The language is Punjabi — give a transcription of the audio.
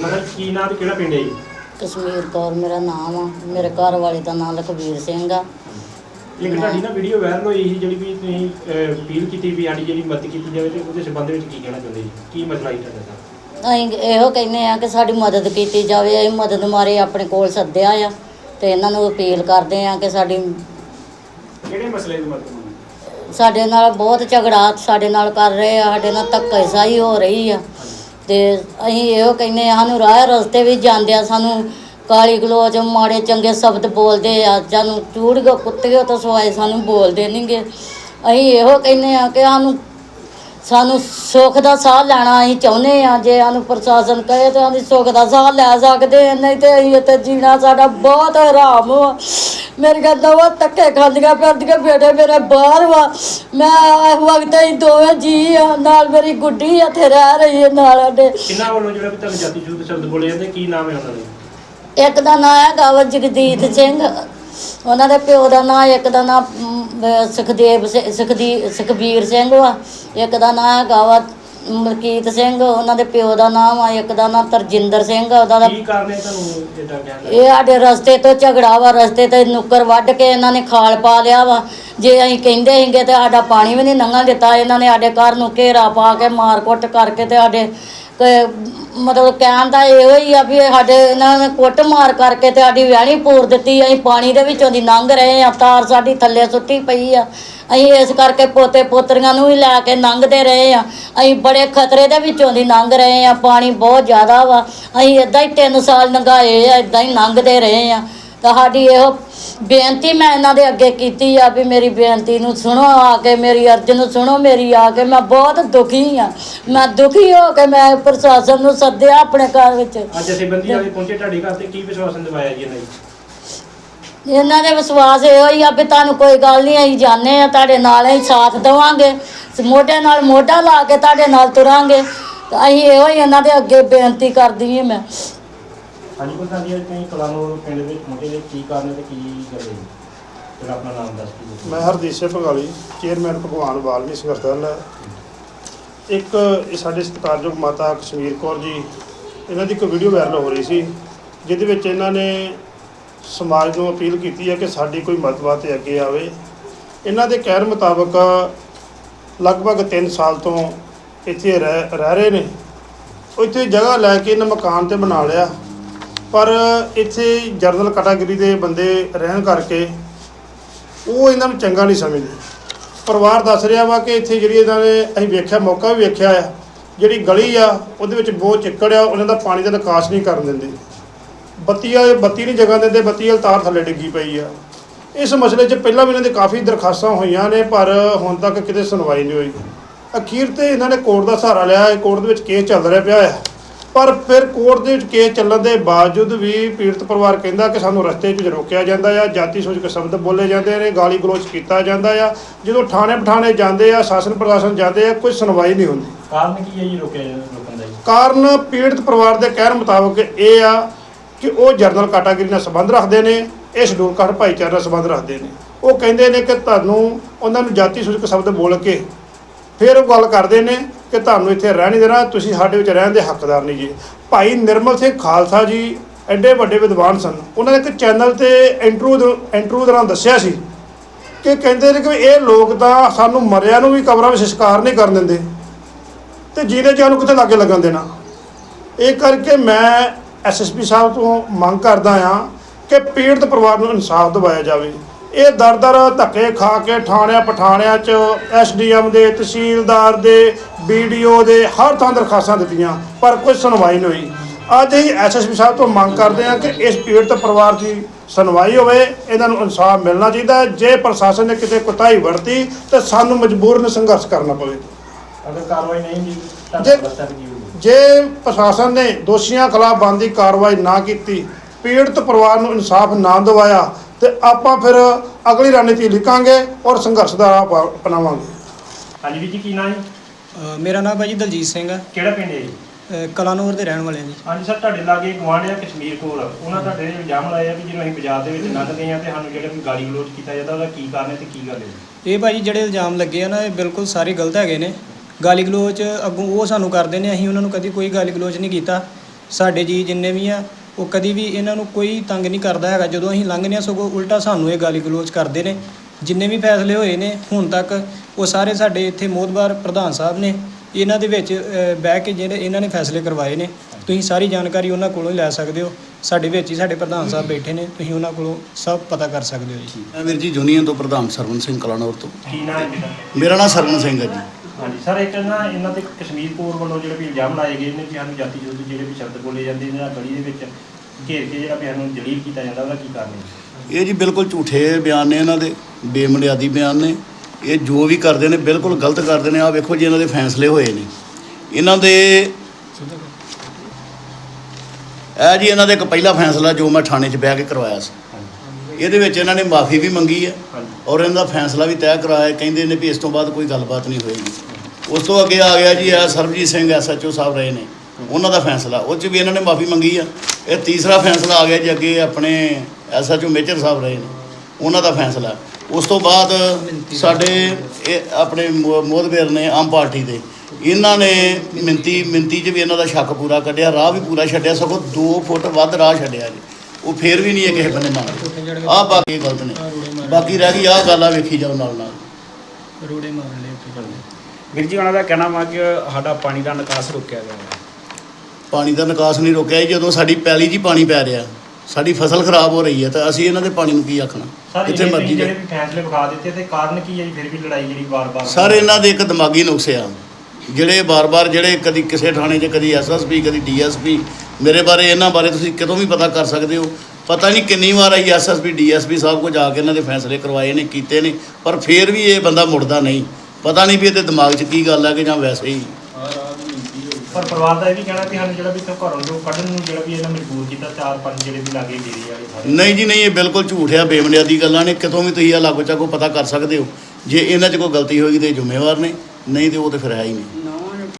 ਹਾਂਜੀ ਮਾਤਾ ਕੀ ਨਾਂ ਤੇ ਕਿਹੜਾ ਪਿੰਡ ਹੈ ਜੀ? ਕਸ਼ਮੀਰ ਕੌਰ ਮੇਰਾ ਨਾਮ ਆ। ਮੇਰੇ ਘਰ ਵਾਲੇ ਦਾ ਨਾਮ ਲਖਵੀਰ ਸਿੰਘ ਆ। ਇੱਕ ਤੁਹਾਡੀ ਨਾ ਵੀਡੀਓ ਵਾਇਰਲ ਹੋਈ ਸੀ ਜਿਹੜੀ ਵੀ ਤੁਸੀਂ ਅਪੀਲ ਕੀਤੀ ਵੀ ਸਾਡੀ ਜਿਹੜੀ ਮਦਦ ਕੀਤੀ ਜਾਵੇ ਤੇ ਉਹਦੇ ਸੰਬੰਧ ਵਿੱਚ ਕੀ ਕਹਿਣਾ ਚਾਹੁੰਦੇ ਜੀ? ਕੀ ਮਸਲਾ ਹੈ ਤੁਹਾਡਾ? ਅਸੀਂ ਇਹੋ ਕਹਿੰਦੇ ਆ ਕਿ ਸਾਡੀ ਮਦਦ ਕੀਤੀ ਜਾਵੇ। ਅਸੀਂ ਮਦਦ ਮਾਰੇ ਆਪਣੇ ਕੋਲ ਸੱਦਿਆ ਆ ਤੇ ਇਹਨਾਂ ਨੂੰ ਅਪੀਲ ਕਰਦੇ ਆ ਕਿ ਸਾਡੀ ਕਿਹੜੇ ਮਸਲੇ ਦੀ ਮਦਦ ਸਾਡੇ ਨਾਲ ਬਹੁਤ ਝਗੜਾ ਸਾਡੇ ਨਾਲ ਕਰ ਰਹੇ ਆ ਸਾਡੇ ਨਾਲ ਧੱਕੇਸ਼ਾਹੀ ਹੋ ਰਹੀ ਆ। ਤੇ ਅਸੀਂ ਇਹੋ ਕਹਿੰਦੇ ਆ ਸਾਨੂੰ ਰਾਹ ਰਸਤੇ ਵੀ ਜਾਂਦੇ ਆ, ਸਾਨੂੰ ਕਾਲੀ ਗਲੋਚ ਮਾੜੇ ਚੰਗੇ ਸ਼ਬਦ ਬੋਲਦੇ ਆ, ਸਾਨੂੰ ਚੂੜੀਓ ਕੁੱਤਿਓ ਤੋਂ ਸਵਾਏ ਸਾਨੂੰ ਬੋਲਦੇ ਨਹੀਂਗੇ। ਅਸੀਂ ਇਹੋ ਕਹਿੰਦੇ ਆ ਕਿ ਸਾਨੂੰ ਸਾਨੂੰ ਸੁੱਖ ਦਾ ਸਾਹ ਲੈਣਾ ਅਸੀਂ ਚਾਹੁੰਦੇ ਆ ਜੇ ਸਾਨੂੰ ਪ੍ਰਸ਼ਾਸਨ ਕਹੇ ਤਾਂ ਅਸੀਂ ਸੁੱਖ ਦਾ ਸਾਹ ਲੈ ਸਕਦੇ ਆ ਨਹੀਂ ਤੇ ਅਸੀਂ ਇੱਥੇ ਜੀਣਾ ਸਾਡਾ ਬਹੁਤ ਹਰਾਮ ਵਾ ਮੇਰੇ ਕਹਿੰਦਾ ਵਾ ਧੱਕੇ ਖਾਂਦੀਆਂ ਫਿਰਦੀਆਂ ਬੇਟੇ ਮੇਰੇ ਬਾਹਰ ਵਾ। ਮੈਂ ਇਸ ਵਕਤ ਹੀ ਦੋਵੇਂ ਜੀ ਆ ਨਾਲ ਮੇਰੀ ਗੁੱਡੀ ਇੱਥੇ ਰਹਿ ਰਹੀ ਹੈ ਨਾਲ ਸਾਡੇ। ਕਿੰਨਾ ਵੱਲੋਂ ਜਿਹੜਾ ਵੀ ਤੁਹਾਨੂੰ ਜਾਤੀ ਜੂਤ ਸ਼ਬਦ ਬੋਲੇ ਜਾਂਦੇ ਕੀ ਨਾਮ ਹੈ ਉਹਨਾਂ ਦਾ? ਇੱਕ ਦਾ ਨਾਂ ਹੈਗਾ ਵਾ ਜਗਦੀਤ ਸਿੰਘ। ਉਹਨਾਂ ਦੇ ਪਿਓ ਦਾ ਨਾਂ ਇੱਕ ਦਾ ਨਾਂ ਅਮ, ਸੁਖਦੇਵ ਸਿ- ਸੁਖਦੀ ਸੁਖਬੀਰ ਸਿੰਘ ਵਾ। ਇੱਕ ਦਾ ਨਾਂ ਹੈਗਾ ਵਾ ਮਲਕੀਤ ਸਿੰਘ ਉਹਨਾਂ ਦੇ ਪਿਓ ਦਾ ਨਾਮ ਆ ਇੱਕ ਦਾ ਨਾਂ ਤਰਜਿੰਦਰ ਸਿੰਘ ਉਹਦਾ ਦਾ ਕੀ ਕਾਰਨ ਹੈ ਤੁਹਾਨੂੰ ਇਦਾਂ ਕਹਿਣ ਦਾ ਇਹ ਸਾਡੇ ਰਸਤੇ ਤੋਂ ਝਗੜਾ ਵਾ ਰਸਤੇ ਤੇ ਨੁੱਕਰ ਵੱਢ ਕੇ ਇਹਨਾਂ ਨੇ ਖਾਲ ਪਾ ਲਿਆ ਵਾ। ਜੇ ਅਸੀਂ ਕਹਿੰਦੇ ਸੀਗੇ ਤੇ ਸਾਡਾ ਪਾਣੀ ਵੀ ਨਹੀਂ ਲੰਘਣ ਦਿੱਤਾ ਇਹਨਾਂ ਨੇ ਸਾਡੇ ਘਰ ਨੂੰ ਘੇਰਾ ਪਾ ਕੇ ਮਾਰ ਕੁੱਟ ਕਰਕੇ ਤੇ ਸਾਡੇ ਕ- ਮਤਲਬ ਕਹਿਣ ਦਾ ਇਹੋ ਹੀ ਆ ਵੀ ਇਹ ਸਾਡੇ ਇਹਨਾਂ ਨੇ ਕੁੱਟ ਮਾਰ ਕਰਕੇ ਤੇ ਸਾਡੀ ਵਹਿਣੀ ਪੂਰ ਦਿੱਤੀ, ਅਸੀਂ ਪਾਣੀ ਦੇ ਵਿੱਚੋਂ ਦੀ ਲੰਘ ਰਹੇ ਆ ਤਾਰ ਸਾਡੀ ਥੱਲੇ ਸੁੱਟੀ ਪਈ ਆ। ਅਸੀਂ ਇਸ ਕਰਕੇ ਪੋਤੇ ਪੋਤਰੀਆਂ ਨੂੰ ਵੀ ਲੈ ਕੇ ਲੰਘਦੇ ਰਹੇ ਆ ਅਸੀਂ ਬੜੇ ਖਤਰੇ ਦੇ ਵਿੱਚੋਂ ਦੀ ਲੰਘ ਰਹੇ ਆ ਪਾਣੀ ਬਹੁਤ ਜ਼ਿਆਦਾ ਵਾ। ਅਸੀਂ ਇਦਾਂ ਹੀ 3 ਸਾਲ ਲੰਘਾਏ ਆ ਇਦਾਂ ਹੀ ਲੰਘਦੇ ਰਹੇ ਆ ਤਾਂ ਸਾਡੀ ਇਹੋ ਬੇਨਤੀ ਮੈਂ ਇਹਨਾਂ ਦੇ ਅੱਗੇ ਕੀਤੀ ਆ ਵੀ ਮੇਰੀ ਬੇਨਤੀ ਨੂੰ ਸੁਣੋ ਆ ਕੇ ਮੇਰੀ ਅਰਜ਼ ਨੂੰ ਸੁਣੋ ਮੇਰੀ ਆ ਕੇ ਮੈਂ ਬਹੁਤ ਦੁਖੀ ਆ। ਮੈਂ ਦੁਖੀ ਹੋ ਕੇ ਮੈਂ ਪ੍ਰਸ਼ਾਸਨ ਨੂੰ ਸੱਦਿਆ ਆਪਣੇ ਘਰ ਵਿੱਚ। ਅੱਜ ਜਥੇਬੰਦੀ ਵਾਲੇ ਪਹੁੰਚੇ ਤੁਹਾਡੇ ਘਰ ਤੇ ਕੀ ਵਿਸ਼ਵਾਸਨ ਦਿਵਾਇਆ ਜੀ ਇਹਨਾਂ ਜੀ ਇਹਨਾਂ ਦੇ ਵਿਸ਼ਵਾਸ ਇਹੋ ਹੀ ਆ ਵੀ ਤੁਹਾਨੂੰ ਕੋਈ ਗੱਲ ਨਹੀਂ ਅਸੀਂ ਜਾਣੇ ਆ ਤੁਹਾਡੇ ਨਾਲ ਅਸੀਂ ਸਾਥ ਦੇਵਾਂਗੇ। ਮੋਢੇ ਨਾਲ ਮੋਢਾ ਲਾ ਕੇ ਤੁਹਾਡੇ ਨਾਲ ਤੁਰਾਂਗੇ। ਤਾਂ ਅਸੀਂ ਇਹੋ ਹੀ ਇਹਨਾਂ ਦੇ ਅੱਗੇ ਬੇਨਤੀ ਕਰਦੀ ਹਾਂ ਮੈਂ। ਹਾਂਜੀ ਕੋਈ ਸਾਡੀ ਅੱਜ ਤੁਸੀਂ ਕਲਾਨੌਰ ਪਿੰਡ ਵਿੱਚ ਪਹੁੰਚੇ ਜੀ ਕੀ ਕਾਰਨ ਤੇ ਕੀ ਗੱਲ ਹੈ? ਜਿਹੜਾ ਆਪਣਾ ਨਾਮ ਦੱਸ ਕੇ ਦੱਸੋ। ਮੈਂ ਹਰਦੀਪ ਸਿੰਘ ਬੰਗਾਲੀ ਚੇਅਰਮੈਨ ਭਗਵਾਨ ਵਾਲਮੀ ਸੰਘਰਸ਼ ਦਲ ਇੱਕ ਇਹ ਸਾਡੇ ਸਤਿਕਾਰਯੋਗ ਮਾਤਾ ਕਸ਼ਮੀਰ ਕੌਰ ਜੀ, ਇਹਨਾਂ ਦੀ ਇੱਕ ਵੀਡੀਓ ਵਾਇਰਲ ਹੋ ਰਹੀ ਸੀ, ਜਿਹਦੇ ਵਿੱਚ ਇਹਨਾਂ ਨੇ ਸਮਾਜ ਨੂੰ ਅਪੀਲ ਕੀਤੀ ਹੈ ਕਿ ਸਾਡੀ ਕੋਈ ਮਦਦ 'ਤੇ ਅੱਗੇ ਆਵੇ। ਇਹਨਾਂ ਦੇ ਕਹਿਣ ਮੁਤਾਬਕ ਲਗਭਗ 3 ਸਾਲ ਤੋਂ ਇੱਥੇ ਰਹਿ ਰਹਿ ਰਹੇ ਨੇ। ਇੱਥੇ ਜਗ੍ਹਾ ਲੈ ਕੇ ਇਹਨਾਂ ਮਕਾਨ ਤੇ ਬਣਾ ਲਿਆ। ਪਰ ਇੱਥੇ ਜਰਨਲ ਕੈਟਾਗਰੀ ਦੇ ਬੰਦੇ ਰਹਿਣ ਕਰਕੇ ਉਹ ਇਹਨਾਂ ਨੂੰ ਚੰਗਾ ਨਹੀਂ ਸਮਝਦੇ। ਪਰਿਵਾਰ ਦੱਸ ਰਿਹਾ ਵਾ ਕਿ ਇੱਥੇ ਜਿਹੜੀ ਇਹਨਾਂ ਨੇ ਅਸੀਂ ਵੇਖਿਆ, ਮੌਕਾ ਵੀ ਵੇਖਿਆ ਆ, ਜਿਹੜੀ ਗਲੀ ਆ, ਉਹਦੇ ਵਿੱਚ ਬਹੁਤ ਚਿੱਕੜ ਆ, ਉਹਨਾਂ ਦਾ ਪਾਣੀ ਦਾ ਨਿਕਾਸ ਨਹੀਂ ਕਰਨ ਦਿੰਦੇ। ਬੱਤੀ ਵਾਲੇ ਬੱਤੀ ਨਹੀਂ ਜਗ੍ਹਾ ਦਿੰਦੇ, ਬੱਤੀ ਵਾਲੀ ਤਾਰ ਥੱਲੇ ਡਿੱਗੀ ਪਈ ਆ। ਇਸ ਮਸਲੇ 'ਚ ਪਹਿਲਾਂ ਵੀ ਇਹਨਾਂ ਦੇ ਕਾਫੀ ਦਰਖਾਸਤਾਂ ਹੋਈਆਂ ਨੇ, ਪਰ ਹੁਣ ਤੱਕ ਕਿਤੇ ਸੁਣਵਾਈ ਨਹੀਂ ਹੋਈ। ਅਖੀਰ ਤੇ ਇਹਨਾਂ ਨੇ ਕੋਰਟ ਦਾ ਸਹਾਰਾ ਲਿਆ ਕੋਰਟ ਦੇ ਵਿੱਚ ਕੇਸ ਚੱਲ ਰਿਹਾ ਪਿਆ ਹੈ ਪਰ ਫਿਰ ਕੋਰਟ ਦੇ ਕੇਸ ਚੱਲਣ ਦੇ ਬਾਵਜੂਦ ਵੀ ਪੀੜਤ ਪਰਿਵਾਰ ਕਹਿੰਦਾ ਕਿ ਸਾਨੂੰ ਰਸਤੇ 'ਚ ਰੋਕਿਆ ਜਾਂਦਾ ਆ ਜਾਤੀ ਸੂਚਕ ਸ਼ਬਦ ਬੋਲੇ ਜਾਂਦੇ ਨੇ ਗਾਲੀ ਗਲੋਚ ਕੀਤਾ ਜਾਂਦਾ ਆ। ਜਦੋਂ ਥਾਣੇ ਪਠਾਣੇ ਜਾਂਦੇ ਆ ਸ਼ਾਸਨ ਪ੍ਰਸ਼ਾਸਨ ਜਾਂਦੇ ਆ ਕੋਈ ਸੁਣਵਾਈ ਨਹੀਂ ਹੁੰਦੀ। ਕਾਰਨ ਕੀ ਹੈ ਜੀ ਰੋਕਿਆ ਜਾਂਦਾ ਦਾ ਜੀ? ਕਾਰਨ ਪੀੜਤ ਪਰਿਵਾਰ ਦੇ ਕਹਿਣ ਮੁਤਾਬਕ ਇਹ ਆ ਕਿ ਉਹ ਜਰਨਲ ਕੈਟਾਗਰੀ ਨਾਲ ਸੰਬੰਧ ਰੱਖਦੇ ਨੇ ਇਹ ਸ਼ਡਿਊਲ ਕਾਸਟ ਭਾਈਚਾਰੇ ਨਾਲ ਸੰਬੰਧ ਰੱਖਦੇ ਨੇ। ਉਹ ਕਹਿੰਦੇ ਨੇ ਕਿ ਤੁਹਾਨੂੰ ਉਹਨਾਂ ਨੂੰ ਜਾਤੀ ਸੂਚਕ ਸ਼ਬਦ ਬੋਲ ਕੇ ਫਿਰ ਉਹ ਗੱਲ ਕਰਦੇ ਨੇ ਕਿ ਤੁਹਾਨੂੰ ਇੱਥੇ ਰਹਿਣ ਨਹੀਂ ਦੇਣਾ, ਤੁਸੀਂ ਸਾਡੇ ਵਿੱਚ ਰਹਿਣ ਦੇ ਹੱਕਦਾਰ ਨਹੀਂ ਜੀ। ਭਾਈ ਨਿਰਮਲ ਸਿੰਘ ਖਾਲਸਾ ਜੀ ਐਡੇ ਵੱਡੇ ਵਿਦਵਾਨ ਸਨ। ਉਹਨਾਂ ਨੇ ਇੱਕ ਚੈਨਲ ਤੇ ਇੰਟਰਵਿਊ ਇੰਟਰਵਿਊ ਦੌਰਾਨ ਦੱਸਿਆ ਸੀ ਕਿ ਕਹਿੰਦੇ ਨੇ ਕਿ ਇਹ ਲੋਕ ਤਾਂ ਸਾਨੂੰ ਮਰਿਆ ਨੂੰ ਵੀ ਕਬਰਾਂ ਵਿੱਚ ਸਿਕਾਰ ਨਹੀਂ ਕਰਨ ਦਿੰਦੇ ਤੇ ਜਿਹਦੇ 'ਚ ਉਹਨੂੰ ਕਿਤੇ ਲਾਗੇ ਲੱਗਣ ਦੇਣਾ। ਇਹ ਕਰਕੇ ਮੈਂ ਐਸਐਸਪੀ ਸਾਹਿਬ ਤੋਂ ਮੰਗ ਕਰਦਾ ਆ ਕਿ ਪੀੜਤ ਪਰਿਵਾਰ ਨੂੰ ਇਨਸਾਫ ਦਿਵਾਇਆ ਜਾਵੇ। ਇਹ ਦਰ ਦਰ ਧੱਕੇ ਖਾ ਕੇ ਥਾਣਿਆਂ ਪਠਾਣਿਆਂ 'ਚ ਐਸਡੀਐਮ ਦੇ ਤਹਿਸੀਲਦਾਰ ਦੇ ਵੀਡੀਓ ਦੇ ਹਰ ਥਾਂ ਦਰਖਾਸਤਾਂ ਦਿੱਤੀਆਂ ਪਰ ਕੋਈ ਸੁਣਵਾਈ ਨਹੀਂ ਹੋਈ। ਅੱਜ ਹੀ ਐਸਐਸਪੀ ਸਾਹਿਬ ਤੋਂ ਮੰਗ ਕਰਦੇ ਆ ਕਿ ਇਸ ਪੀੜਤ ਪਰਿਵਾਰ ਦੀ ਸੁਣਵਾਈ ਹੋਵੇ ਇਹਨਾਂ ਨੂੰ ਇਨਸਾਫ ਮਿਲਣਾ ਚਾਹੀਦਾ ਹੈ। ਜੇ ਪ੍ਰਸ਼ਾਸਨ ਨੇ ਕਿਤੇ ਕੁਤਾਹੀ ਵਰਤੀ ਤਾਂ ਸਾਨੂੰ ਮਜਬੂਰਨ ਸੰਘਰਸ਼ ਕਰਨਾ ਪਵੇ। ਅਗਰ ਕਾਰਵਾਈ ਨਹੀਂ ਹੁੰਦੀ ਤਾਂ ਜੇ- ਪ੍ਰਸ਼ਾਸਨ ਨੇ ਦੋਸ਼ੀਆਂ ਖਿਲਾਫ ਬਣਦੀ ਕਾਰਵਾਈ ਨਾ ਕੀਤੀ ਪੀੜਤ ਪਰਿਵਾਰ ਨੂੰ ਇਨਸਾਫ ਨਾ ਦਿਵਾਇਆ ਤੇ ਆਪਾਂ ਫਿਰ ਅਗਲੀ ਰਣਨੀਤੀ ਲਿਖਾਂਗੇ ਔਰ ਸੰਘਰਸ਼ ਦਾ ਰਾਹ ਪਾ- ਅਪਣਾਵਾਂਗੇ। ਹਾਂਜੀ ਵੀਰ ਜੀ ਕੀ ਨਾਮ ਹੈ ਅ, ਮੇਰਾ ਨਾਮ ਭਾਜੀ ਦਲਜੀਤ ਸਿੰਘ ਹੈ ਕਿਹੜਾ ਪਿੰਡ ਹੈ ਜੀ? ਅ, ਕਲਾਨੌਰ ਦੇ ਰਹਿਣ ਵਾਲੇ ਹਾਂ ਜੀ। ਹਾਂਜੀ ਸਰ ਤੁਹਾਡੇ ਲਾਗੇ ਗਵਾਂਢ ਆ ਕਸ਼ਮੀਰ ਕੋਲ। ਉਹਨਾਂ ਤੁਹਾਡੇ ਇਲਜ਼ਾਮ ਲਾਇਆ ਵੀ ਜਦੋਂ ਅਸੀਂ ਬਾਜ਼ਾਰ ਦੇ ਵਿੱਚ ਲੰਘਦੇ ਆ ਤੇ ਸਾਨੂੰ ਜਿਹੜਾ ਵੀ ਗਾਲੀ ਗਲੋਚ ਕੀਤਾ ਜਾਂਦਾ ਉਹਦਾ ਕੀ ਕਾਰਨ ਹੈ ਤੇ ਕੀ ਗੱਲ ਹੈ? ਜੀ ਇਹ ਭਾਜੀ ਜਿਹੜੇ ਇਲਜ਼ਾਮ ਲੱਗੇ ਆ ਨਾ ਇਹ ਬਿਲਕੁਲ ਸਾਰੇ ਗਲਤ ਹੈਗੇ ਨੇ। ਗਾਲੀ ਗਲੋਚ ਅੱਗੋਂ ਉਹ ਸਾਨੂੰ ਕਰਦੇ ਨੇ ਅਸੀਂ ਉਹਨਾਂ ਨੂੰ ਕਦੀ ਕੋਈ ਗਾਲੀ ਗਲੋਚ ਨਹੀਂ ਕੀਤਾ। ਸਾਡੇ ਜੀ ਜਿੰਨੇ ਵੀ ਆ ਉਹ ਕਦੀ ਵੀ ਇਹਨਾਂ ਨੂੰ ਕੋਈ ਤੰਗ ਨਹੀਂ ਕਰਦਾ ਹੈਗਾ। ਜਦੋਂ ਅਸੀਂ ਲੰਘਦੇ ਹਾਂ ਸਗੋਂ ਉਲਟਾ ਸਾਨੂੰ ਇਹ ਗਾਲੀ ਗਲੋਚ ਕਰਦੇ ਨੇ। ਜਿੰਨੇ ਵੀ ਫੈਸਲੇ ਹੋਏ ਨੇ ਹੁਣ ਤੱਕ ਉਹ ਸਾਰੇ ਸਾਡੇ ਇੱਥੇ ਮੋਦਬਾਰ ਪ੍ਰਧਾਨ ਸਾਹਿਬ ਨੇ ਇਹਨਾਂ ਦੇ ਵਿੱਚ ਬਹਿ ਕੇ ਜਿਹੜੇ ਇਹਨਾਂ ਨੇ ਫੈਸਲੇ ਕਰਵਾਏ ਨੇ। ਤੁਸੀਂ ਸਾਰੀ ਜਾਣਕਾਰੀ ਉਹਨਾਂ ਕੋਲੋਂ ਹੀ ਲੈ ਸਕਦੇ ਹੋ। ਸਾਡੇ ਵਿੱਚ ਹੀ ਸਾਡੇ ਪ੍ਰਧਾਨ ਸਾਹਿਬ ਬੈਠੇ ਨੇ। ਤੁਸੀਂ ਉਹਨਾਂ ਕੋਲੋਂ ਸਭ ਪਤਾ ਕਰ ਸਕਦੇ ਹੋ ਜੀ। ਮੈਂ ਵੀਰ ਜੀ ਯੂਨੀਅਨ ਤੋਂ ਪ੍ਰਧਾਨ ਸਰਵਨ ਸਿੰਘ ਕਲਾਨੌਰ ਤੋਂ। ਕੀ ਨਾਮ ਹੈ ਬੇਟਾ ਮੇਰਾ ਨਾਮ ਸਰਵਨ ਸਿੰਘ ਹੈ ਜੀ। ਹਾਂਜੀ, ਸਰ, ਇੱਕ ਨਾ ਇਹਨਾਂ ਤੇ ਕਸ਼ਮੀਰ ਕੋਰ ਵੱਲੋਂ ਜਿਹੜੇ ਵੀ ਇਲਜ਼ਾਮ ਲਾਏ ਗਏ ਨੇ ਕਿ ਸਾਨੂੰ ਜਾਤੀ ਜੁੱਤ ਜਿਹੜੇ ਵੀ ਸ਼ਬਦ ਬੋਲੇ ਜਾਂਦੇ ਨੇ ਜਾਂ ਗਲੀ ਦੇ ਵਿੱਚ ਘੇਰ ਕੇ ਜਿਹੜਾ ਵੀ ਸਾਨੂੰ ਜਲੀਲ ਕੀਤਾ ਜਾਂਦਾ, ਉਹਦਾ ਕੀ ਕਾਰਨ ਹੈ? ਇਹ ਜੀ ਬਿਲਕੁਲ ਝੂਠੇ ਬਿਆਨ ਨੇ ਇਹਨਾਂ ਦੇ ਬੇਬੁਨਿਆਦੀ ਬਿਆਨ ਨੇ। ਇਹ ਜੋ ਵੀ ਕਰਦੇ ਨੇ, ਬਿਲਕੁਲ ਗਲਤ ਕਰਦੇ ਨੇ। ਆ ਵੇਖੋ ਜੀ, ਇਹਨਾਂ ਦੇ ਫੈਸਲੇ ਹੋਏ ਨੇ। ਇਹਨਾਂ ਦੇ ਇਹ ਜੀ, ਇਹਨਾਂ ਦਾ ਇੱਕ ਪਹਿਲਾ ਫੈਸਲਾ ਜੋ ਮੈਂ ਥਾਣੇ 'ਚ ਬਹਿ ਕੇ ਕਰਵਾਇਆ ਸੀ। ਇਹਦੇ ਵਿੱਚ ਇਹਨਾਂ ਨੇ ਮਾਫੀ ਵੀ ਮੰਗੀ ਹੈ ਔਰ ਇਹਨਾਂ ਦਾ ਫੈਸਲਾ ਵੀ ਤੈਅ ਕਰਾਇਆ। ਕਹਿੰਦੇ ਨੇ ਵੀ ਇਸ ਤੋਂ ਬਾਅਦ ਕੋਈ ਗੱਲਬਾਤ ਨਹੀਂ ਹੋਏਗੀ। ਉਸ ਤੋਂ ਅੱਗੇ ਆ ਗਿਆ ਜੀ ਇਹ ਸਰਬਜੀਤ ਸਿੰਘ ਐਸਐਚਓ ਸਾਹਿਬ ਰਹੇ ਨੇ। ਉਹਨਾਂ ਦਾ ਫੈਸਲਾ ਉਹ 'ਚ ਵੀ ਇਹਨਾਂ ਨੇ ਮਾਫੀ ਮੰਗੀ ਆ। ਇਹ ਤੀਸਰਾ ਫੈਸਲਾ ਆ ਗਿਆ ਜੀ ਅੱਗੇ ਆਪਣੇ ਐਸਐਚਓ ਮੇਜਰ ਸਾਹਿਬ ਰਹੇ ਨੇ। ਉਹਨਾਂ ਦਾ ਫੈਸਲਾ। ਉਸ ਤੋਂ ਬਾਅਦ ਸਾਡੇ ਇਹ ਆਪਣੇ ਮੋ- ਮੋਹਦਬੇਰ ਨੇ ਆਮ ਪਾਰਟੀ ਦੇ। ਇਹਨਾਂ ਨੇ ਮਿੰਤੀ ਮਿੰਤੀ 'ਚ ਵੀ ਇਹਨਾਂ ਦਾ ਸ਼ੱਕ ਪੂਰਾ ਕੱਢਿਆ ਰਾਹ ਵੀ ਪੂਰਾ ਛੱਡਿਆ। ਸਗੋਂ 2 ਫੁੱਟ ਵੱਧ ਰਾਹ ਛੱਡਿਆ ਜੀ। ਉਹ ਫੇਰ ਵੀ ਨਹੀਂ ਇਹ ਕਿਸੇ ਬੰਦੇ ਮੰਨਦੇ। ਆਹ ਬਾਕੀ ਗਲਤ ਨੇ। ਬਾਕੀ ਰਹਿ ਗਈ ਆਹ ਗੱਲ ਆ ਵੇਖੀ ਜਾਓ ਨਾਲ ਨਾਲ। ਰੋੜੇ ਮਾਰਨ ਲਈ ਉੱਥੇ ਵੀਰ ਜੀ ਉਹਨਾਂ ਦਾ ਕਹਿਣਾ ਵਾ ਕਿ ਸਾਡਾ ਪਾਣੀ ਦਾ ਨਿਕਾਸ ਰੁਕਿਆ ਗਿਆ। ਹੈ ਪਾਣੀ ਦਾ ਨਿਕਾਸ ਨਹੀਂ ਰੋਕਿਆ ਜੀ ਜਦੋਂ ਸਾਡੀ ਪੈਲੀ 'ਚ ਹੀ ਪਾਣੀ ਪੈ ਰਿਹਾ। ਸਾਡੀ ਫਸਲ ਖਰਾਬ ਹੋ ਰਹੀ ਹੈ ਤਾਂ ਅਸੀਂ ਇਹਨਾਂ ਦੇ ਪਾਣੀ ਨੂੰ ਕੀ ਆਖਣਾ? ਸਰ ਜਿੱਥੇ ਇਹ ਮਰਜ਼ੀ ਜਿਹੜੇ। ਵੀ ਫੈਸਲੇ ਵਿਖਾ ਦਿੱਤੇ ਤੇ ਕਾਰਨ ਕੀ ਹੈ ਜੀ? ਫਿਰ ਵੀ ਲੜਾਈ ਜਿਹੜੀ ਵਾਰ-ਵਾਰ ਸਰ ਇਹਨਾਂ ਦੇ ਇੱਕ ਦਿਮਾਗੀ ਨੁਕਸ ਆ। ਜਿਹੜੇ ਬਾਰ-ਬਾਰ ਜਿਹੜੇ ਕਦੀ ਕਿਸੇ ਥਾਣੇ 'ਚ ਕਦੀ ਐਸਐਸਪੀ ਕਦੀ ਡੀਐਸਪੀ ਮੇਰੇ ਬਾਰੇ ਇਹਨਾਂ ਬਾਰੇ ਤੁਸੀਂ ਕਿਤੋਂ ਵੀ ਪਤਾ ਕਰ ਸਕਦੇ ਹੋ। ਪਤਾ ਨਹੀਂ ਕਿੰਨੀ ਵਾਰ ਆਈ ਐਸਐਸਪੀ ਡੀਐਸਪੀ ਸਾਹਿਬ ਕੋ ਜਾ ਕੇ ਇਹਨਾਂ ਦੇ ਫੈਸਲੇ ਕਰਵਾਏ ਨੇ ਕੀਤੇ ਨੇ ਪਰ ਫੇਰ ਵੀ ਇਹ ਬੰਦਾ ਮੁੜਦਾ ਨਹੀਂ। ਪਤਾ ਨਹੀਂ ਵੀ ਇਹਦੇ ਦਿਮਾਗ 'ਚ ਕੀ ਗੱਲ ਹੈ ਕਿ ਜਾਂ ਵੈਸੇ ਹੀ। ਪਰ ਪਰਿਵਾਰ ਦਾ ਇਹ ਵੀ ਕਹਿਣਾ ਕਿ ਸਾਨੂੰ ਜਿਹੜਾ ਵੀ ਘਰੋਂ ਜੋ ਕੱਢਣ ਨੂੰ ਜਿਹੜਾ ਵੀ ਇਹਨਾਂ ਮਜਬੂਰ ਕੀਤਾ ਚਾਰ ਪੰਜ ਜਿਹੜੇ ਵੀ ਲਾਗੇ ਡੇਰੇ ਵਾਲੇ ਸਾਰੇ। ਨਹੀਂ ਜੀ ਨਹੀਂ ਇਹ ਬਿਲਕੁਲ ਝੂਠ ਆ ਬੇਬੁਨਿਆਦੀ ਗੱਲਾਂ ਨੇ ਕਿਤੋਂ ਵੀ ਤੁਸੀਂ ਆ ਲਾਗੋ ਚਾਗੋ ਪਤਾ ਕਰ ਸਕਦੇ ਹੋ। ਜੇ ਇਹਨਾਂ 'ਚ ਕੋਈ ਗਲਤੀ ਹੋਏਗੀ ਤੇ ਜ਼ਿੰਮੇਵਾਰ ਨੇ ਨਹੀਂ ਤੇ ਉਹ ਤੇ ਫਿਰ ਹੈ ਹੀ ਨਹੀਂ।